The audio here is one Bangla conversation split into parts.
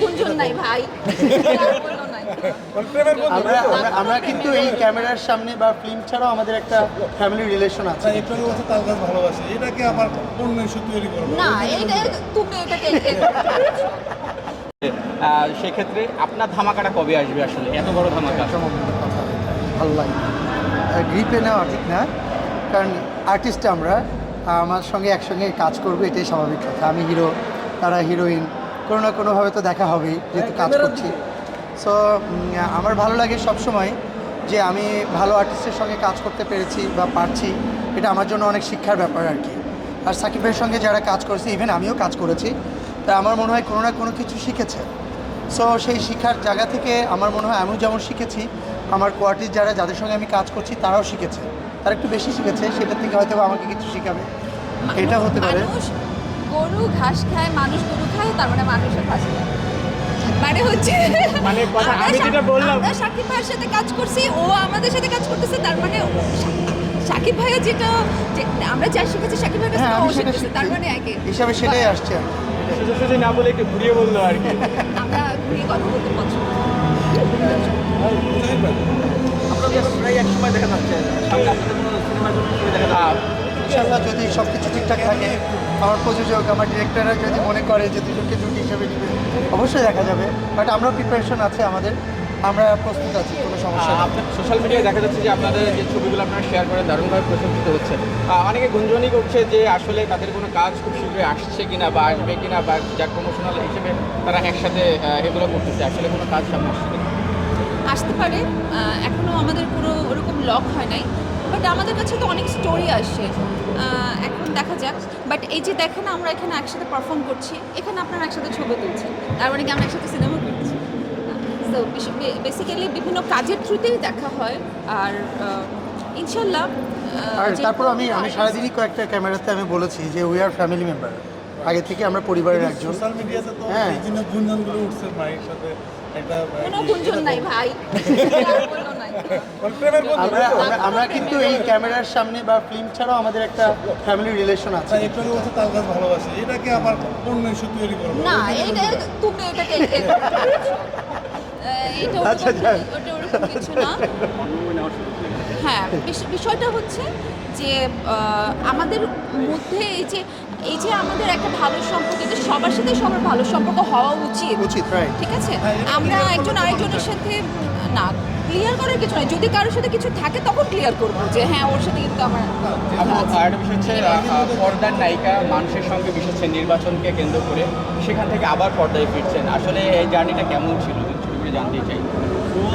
গুঞ্জন নাই ভাই। আর বলো নাই। আমরা আমরা- আমরা কিন্তু এই ক্যামেরার সামনে বা ফিল্ম ছাড়াও আমাদের একটা ফ্যামিলি রিলেশন আছে। একটু বলছে তাল গাছ ভালোবাসে। এটাকে আবার অন্য ইস্যু তৈরি করবে। না এইটা তুমি এটাকে সেক্ষেত্রে আপনার ধামাকাটা কবে আসবে আসলে? এত বড় ধামাকা। ভালো লাগে। গ্রিপে নেওয়া ঠিক না। কারণ আর্টিস্ট আমরা আমার সঙ্গে একসঙ্গে কাজ করব এটাই স্বাভাবিক কথা। আমি হিরো তারা হিরোইন কোনো না কোনোভাবে তো দেখা হবেই যেহেতু কাজ করছি। সো আমার ভালো লাগে সবসময় যে আমি ভালো আর্টিস্টের সঙ্গে কাজ করতে পেরেছি বা পারছি এটা আমার জন্য অনেক শিক্ষার ব্যাপার আর কি। আর সাকিবের সঙ্গে যারা কাজ করেছে ইভেন আমিও কাজ করেছি তা আমার মনে হয় কোনো না কোনো কিছু শিখেছে। সো সেই শিক্ষার জায়গা থেকে আমার মনে হয় আমিও যেমন শিখেছি আমার কোয়ার্টির যারা যাদের সঙ্গে আমি কাজ করছি তারাও শিখেছে। তারা একটু বেশি শিখেছে সেটা থেকে হয়তো বা আমাকে কিছু শিখাবে। এটা হতে পারে। গরু ঘাস খায় মানুষ গরু খায় তার মানে মানুষের ঘাস খায়। মানে হচ্ছে মানে কথা আমরা আমি যেটা বললাম- আমরা সাকিব ভাইয়ের সাথে কাজ করছি ও আমাদের সাথে কাজ করতেছে তার মানে সাকিব ভাইয়া যেটা আমরা যা শিখেছি সাকিব ভাইয়ের কাছে হ্যাঁ ও তার মানে আগে হিসাবে সেটাই আসছে। সোজা না বলে একটু ঘুরিয়ে বলল আর কি। আমরা ঘুরিয়ে কথা বলতে পছন্দ। আপনাদের প্রায় এক সময় দেখা যাচ্ছে। সামনে আপনাদের কোনো সিনেমার জন্য দেখা যাচ্ছে? ইনশাল্লাহ যদি সব কিছু ঠিকঠাক থাকে আমার প্রযোজক আমার ডিরেক্টররা যদি মনে করে যে দুজনকে জুটি হিসেবে নেবে অবশ্যই দেখা যাবে। বাট আমরাও প্রিপারেশন আছে আমাদের আমরা প্রস্তুত আছি কোনো সমস্যা আপনার সোশ্যাল মিডিয়ায় দেখা যাচ্ছে যে আপনাদের যে ছবিগুলো আপনারা শেয়ার করে দারুণভাবে প্রশংসিত হচ্ছে। অনেকে গুঞ্জনই করছে যে আসলে তাদের কোনো কাজ খুব শীঘ্রই আসছে কিনা বা আসবে কিনা বা যার প্রমোশনাল হিসেবে তারা একসাথে এগুলো করতেছে আসলে কোনো কাজ সামনে আসছে কিনা? আসতে পারে এখনও আমাদের পুরো ওরকম লক হয় নাই। বাট আমাদের কাছে তো অনেক স্টোরি আসছে এখন দেখা যাক। বাট এই যে দেখেন আমরা এখানে একসাথে পারফর্ম করছি। এখানে আপনারা একসাথে ছবি তুলছেন। তার মানে কি আমরা একসাথে সিনেমা করছি? তো বেসিক্যালি বিভিন্ন কাজের থ্রুতেই দেখা হয়। আর ইনশাল্লাহ আর তারপর আমি আমি সারাদিনই কয়েকটা ক্যামেরাতে আমি বলেছি যে উই আর ফ্যামিলি মেম্বার আগে থেকে আমরা পরিবারের একজন। সোশ্যাল মিডিয়াতে তো হ্যাঁ। এই জিনিস গুঞ্জনগুলো উঠছে মায়ের সাথে একটা কোনো গুঞ্জন নাই ভাই। মানে আমরা আমরা- আমরা কিন্তু এই ক্যামেরার সামনে বা ফিল্ম ছাড়াও আমাদের একটা ফ্যামিলি রিলেশন আছে একটু বলছে তাল গাছ ভালোবাসে এটাকে আবার অন্য ইস্যু তৈরি করবে না এটা তুমি এটাকে আহ, আচ্ছা, কিছু না। হ্যাঁ বিষ- বিষয়টা হচ্ছে যে আমাদের মধ্যে এই যে এই যে আমাদের একটা ভালো সম্পর্ক এটা সবার সাথে সবার ভালো সম্পর্ক হওয়া উচিত। উচিত ঠিক আছে? আমরা একজন আরেকজনের সাথে। না ক্লিয়ার করার কিছু নয় যদি কারোর সাথে কিছু থাকে তখন ক্লিয়ার করব যে হ্যাঁ ওর সাথে কিন্তু আমার আপু আরেকটা বিষয় হচ্ছে পর্দার নায়িকা মানুষের সঙ্গে বিশেষ নির্বাচনকে কেন্দ্র করে সেখান থেকে আবার পর্দায় ফিরছেন। আসলে এই জার্নিটা কেমন ছিল? জানতে চাই।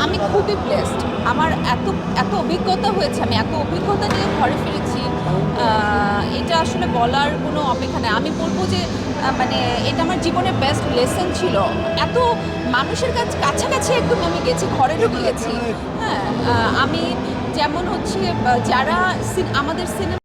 আমি খুবই ব্লেসড আমার এত এত অভিজ্ঞতা হয়েছে আমি এত অভিজ্ঞতা নিয়ে ঘরে ফিরেছি। এটা আসলে বলার কোনো অপেক্ষা নেই। আমি বলব যে মানে এটা আমার জীবনের বেস্ট লেসন ছিল। এত মানুষের কাছে কাছাকাছি একদম আমি গেছি ঘরে ঢুকে গেছি। হ্যাঁ আমি যেমন হচ্ছে যারা আমাদের সিনেমা